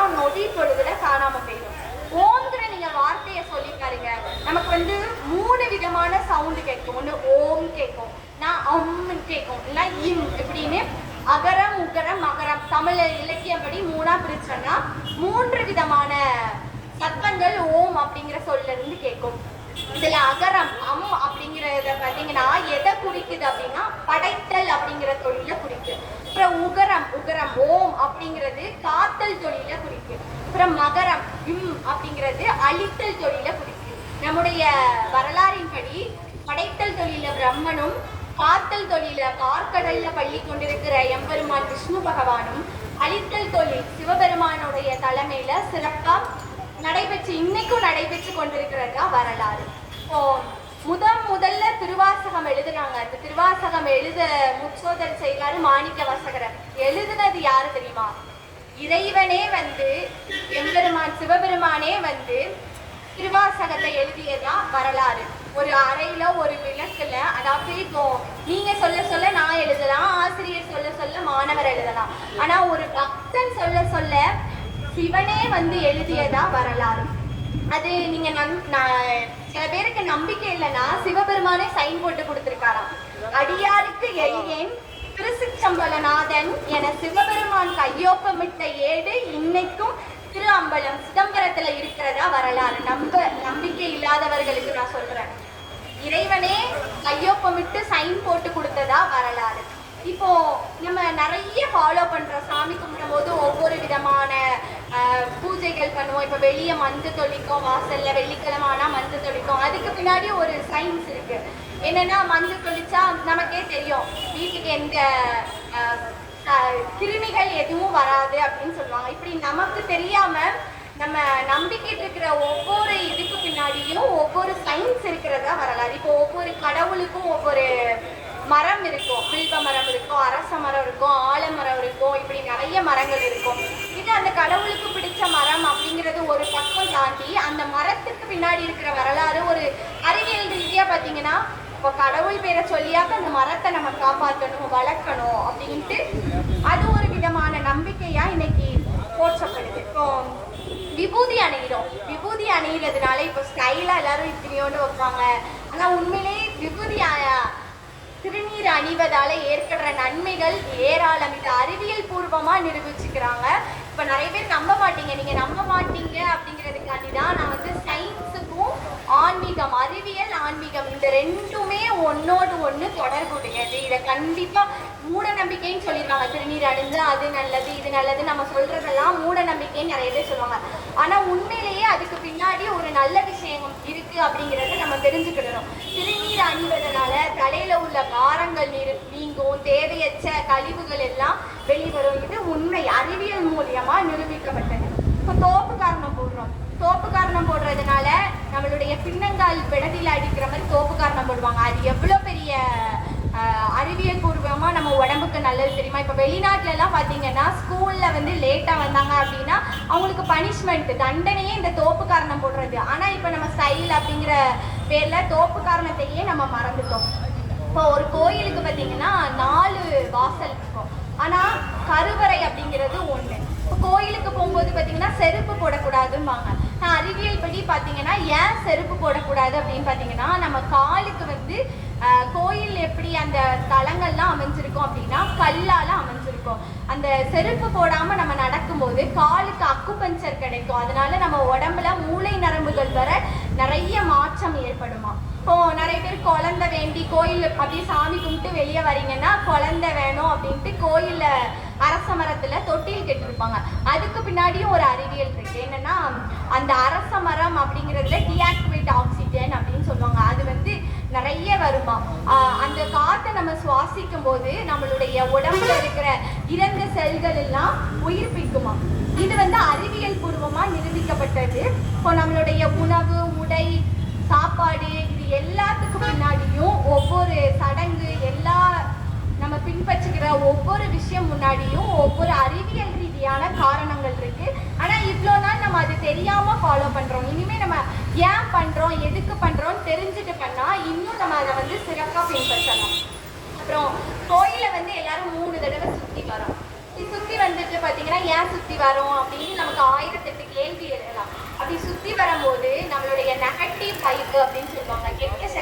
பார்த்தீங்கன்னா நொடி பொழுதுல காணாம போயிடும். ஓம்ங்கிற நீங்க வார்த்தையை சொல்லி பாருங்க நமக்கு வந்து மூணு விதமான சவுண்டு கேட்கும். ஒன்று ஓம் கேட்கும். நான் அம்னு கேட்கும். இல்லை இம் இப்படின்னு அகரம் உகரம் மகரம். தமிழ் இலக்கியப்படி மூணா பிரிச்சோம்னா மூன்று விதமான சத்தங்கள் ஓம் அப்படிங்கிற சொல்ல இருந்து கேட்கும். இதுல அகரம் அம் அப்படிங்கறத பாத்தீங்கன்னா எதை குறிக்குது அப்படின்னா படைத்தல் அப்படிங்கிற தொழில குறிக்குது. அப்புறம் உகரம் உகரம் ஓம் அப்படிங்கிறது காத்தல் தொழில குறிக்குது அப்புறம் மகரம் இம் அப்படிங்கிறது அழித்தல் தொழில குறிக்குது நம்முடைய வரலாறின்படி படைத்தல் தொழில பிரம்மனும் காத்தல் தொழில கார்கடல்ல பள்ளி கொண்டிருக்கிற எம்பெருமான் விஷ்ணு பகவானும் அழித்தல் தொழில் சிவபெருமானுடைய தலைமையில சிறப்பா நடைபெற்று இன்னைக்கும் நடைபெற்று கொண்டிருக்கிறது தான் வரலாறு. இப்போ முதன் முதல்ல திருவாசகம் எழுதுனாங்க. அந்த திருவாசகம் எழுத முச்சோதல் செய்தாரு மாணிக்க வாசகர் எழுதுனது யாரு தெரியுமா? இறைவனே வந்து எம்பெருமான் சிவபெருமானே வந்து திருவாசகத்தை எழுதியதா வரலாறு. ஒரு அறையில ஒரு விளக்குல அதாவது இப்போ நீங்க சொல்ல சொல்ல நான் எழுதலாம் ஆசிரியர் சொல்ல சொல்ல மாணவர் எழுதலாம். ஆனா ஒரு பக்தன் சொல்ல சொல்ல சிவனே வந்து எழுதியதா வரலாறு. அது நீங்க நம்- நான் சில பேருக்கு நம்பிக்கை இல்லைன்னா சிவபெருமானே சைன் போட்டு கொடுத்திருக்காராம். அடியாருக்கு எளியேன் திருச்சிற்றம்பலநாதன் என சிவபெருமான் கையொப்பமிட்ட ஏடு இன்னைக்கும் திரு அம்பலம் சிதம்பரத்துல இருக்கிறதா வரலாறு. நம்ப நம்பிக்கை இல்லாதவர்களுக்கு நான் சொல்றேன். இறைவனே கையொப்பமிட்டு சைன் போட்டு கொடுத்ததா வரலாறு. இப்போ நம்ம நிறைய ஃபாலோ பண்றோம் சாமி கும்பிடும் போது ஒவ்வொரு விதமான பண்ணுவோம். இப்போ வெளியே மந்து தொளிக்கும் வாசல்ல வெள்ளிக்கிழமை ஆனால் மந்து தொளிக்கும். அதுக்கு பின்னாடி ஒரு சயின்ஸ் இருக்கு. என்னன்னா மந்து தொழிச்சா நமக்கே தெரியும். வீட்டுக்கு எந்த கிருமிகள் எதுவும் வராது அப்படின்னு சொல்லுவாங்க. இப்படி நமக்கு தெரியாம நம்ம நம்பிக்கிட்டு இருக்கிற ஒவ்வொரு இதுக்கு பின்னாடியும் ஒவ்வொரு சயின்ஸ் இருக்கிறதா வரலாறு. இப்போ ஒவ்வொரு கடவுளுக்கும் ஒவ்வொரு மரம் இருக்கும். வில்வ மரம் இருக்கும் அரச மரம் இருக்கும் ஆலமரம் இருக்கும். இப்படி நிறைய மரங்கள் இருக்கும். அந்த கடவுளுக்கு பிடிச்ச மரம் அப்படிங்கிறது ஒரு பக்கம் தாண்டி அந்த மரத்துக்கு பின்னாடி இருக்கிற வரலாறு ஒரு அறிவியல் ரீதியாக பார்த்தீங்கன்னா இப்போ கடவுள் பேரை சொல்லியாக்க அந்த மரத்தை நம்ம காப்பாற்றணும் வளர்க்கணும் அப்படின்ட்டு அது ஒரு விதமான நம்பிக்கையா இன்னைக்கு போற்றப்படுது. இப்போ விபூதி அணிகிறோம் விபூதி அணிகிறதுனால இப்போ ஸ்டைலாக எல்லாரும் இத்தனையோண்டு வைப்பாங்க. ஆனால் உண்மையிலேயே விபூதி திருநீர் அணிவதால ஏற்படுற நன்மைகள் ஏராளம். இது அறிவியல் பூர்வமாக நிரூபிச்சுக்கிறாங்க. இப்போ நிறைய பேர் நம்ப மாட்டீங்க. நீங்கள் நம்ப மாட்டீங்க அப்படிங்கிறதுக்காண்டி தான் நான் வந்து சயின்ஸுக்கும் ஆன்மீகம் அறிவியல் ஆன்மீகம் இந்த ரெண்டுமே ஒன்னோடு ஒன்று தொடர்புடையது. இதை கண்டிப்பாக மூட நம்பிக்கைன்னு சொல்லியிருக்காங்க. திருநீர் அடைஞ்சு அது நல்லது இது நல்லது நம்ம சொல்கிறதெல்லாம் மூட நம்பிக்கைன்னு நிறைய பேர் சொல்லுவாங்க. ஆனால் உண்மையிலேயே அதுக்கு பின்னாடி ஒரு நல்ல விஷயம் இருக்குது அப்படிங்கிறத நம்ம தெரிஞ்சுக்கிடணும். திருநீர் அணிவதனால தலையில் உள்ள பாரங்கள் நீர் நீங்கும் தேவையற்ற கழிவுகள் எல்லாம் வெளிவரும். இது உண்மை. அறிவியல் மூலியமா நிரூபிக்கப்பட்டது. இப்போ தோப்பு காரணம் போடுறோம். தோப்பு காரணம் போடுறதுனால நம்மளுடைய பின்னங்கால் விடதியில் அடிக்கிற மாதிரி தோப்பு காரணம் போடுவாங்க. அது எவ்வளோ பெரிய அறிவியல் பூர்வமா நம்ம உடம்புக்கு நல்லது தெரியுமா? இப்போ வெளிநாட்டுல எல்லாம் பார்த்தீங்கன்னா ஸ்கூல்ல வந்து லேட்டா வந்தாங்க அப்படின்னா அவங்களுக்கு பனிஷ்மெண்ட் தண்டனையே இந்த தோப்பு காரணம் போடுறது. ஆனா இப்போ நம்ம ஸ்டைல் அப்படிங்கிற பேர்ல தோப்பு காரணத்தையே நம்ம மறந்துட்டோம். இப்போ ஒரு கோயிலுக்கு பார்த்தீங்கன்னா நாலு வாசல் இருக்கும் ஆனா கருவறை அப்படிங்கிறது ஒண்ணு இப்போ கோயிலுக்கு போகும்போது பார்த்தீங்கன்னா செருப்பு போடக்கூடாதும்பாங்க அறிவியல் படி பார்த்தீங்கன்னா ஏன் செருப்பு போடக்கூடாது அப்படின்னு பார்த்தீங்கன்னா நம்ம காலுக்கு வந்து கோயில் எப்படி அந்த தலங்கள்லாம் அமைஞ்சிருக்கும் அப்படின்னா கல்லால அமைஞ்சிருக்கும். அந்த செருப்பு போடாம நம்ம நடக்கும்போது காலுக்கு அக்குபஞ்சர் கிடைக்கும். அதனால நம்ம உடம்புல மூளை நரம்புகள் வர நிறைய மாற்றம் ஏற்படுமா. இப்போ நிறைய பேர் குழந்தை வேண்டி கோயில் அப்படியே சாமி கும்பிட்டு வெளியே வரீங்கன்னா குழந்தை வேணும் அப்படின்ட்டு கோயிலை அரச மரத்துல தொட்டில் கட்டிருப்பாங்க. அதுக்கு பின்னாடியும் ஒரு அறிவியல் இருக்கு. என்னன்னா அந்த அரச மரம் அப்படிங்கிறதுல டிஆக்டிவேட் ஆக்சிஜன் அப்படின்னு சொல்லுவாங்க. அது வந்து நிறைய வருமா? அந்த காற்றை நம்ம சுவாசிக்கும் போது நம்மளுடைய உடம்புல இருக்கிற இறந்த செல்கள் எல்லாம் உயிர்ப்பிக்குமா இது வந்து அறிவியல் பூர்வமா நிரூபிக்கப்பட்டது. இப்போ நம்மளுடைய உணவு உடை சாப்பாடு இது எல்லாத்துக்கும் பின்னாடியும் ஒவ்வொரு சடங்கு பின்பற்றுகிற ஒவ்வொரு விஷயம் முன்னாடியும் ஒவ்வொரு அறிவியல் ரீதியான காரணங்கள் இருக்கு. ஆனா இவ்வளோ நாள் நம்ம அது தெரியாம ஃபாலோ பண்றோம். இனிமே நம்ம ஏன் பண்றோம்? எதுக்கு பண்றோம் தெரிஞ்சுட்டு பண்ணா இன்னும் நம்ம அதை வந்து சிறப்பா பின்பற்றலாம். அப்புறம் கோயிலை வந்து எல்லாரும் மூணு தடவை சுத்தி வரோம். சுத்தி வந்துட்டு பாத்தீங்கன்னா ஏன் சுத்தி வரோம் அப்படின்னு நமக்கு ஆயிரத்தெட்டு கேள்வி எழுதலாம். அப்படி சுத்தி வரும்போது நம்மளுடைய நெகட்டிவ் வைப் அப்படின்னு சொல்லுவாங்க. கெட்ட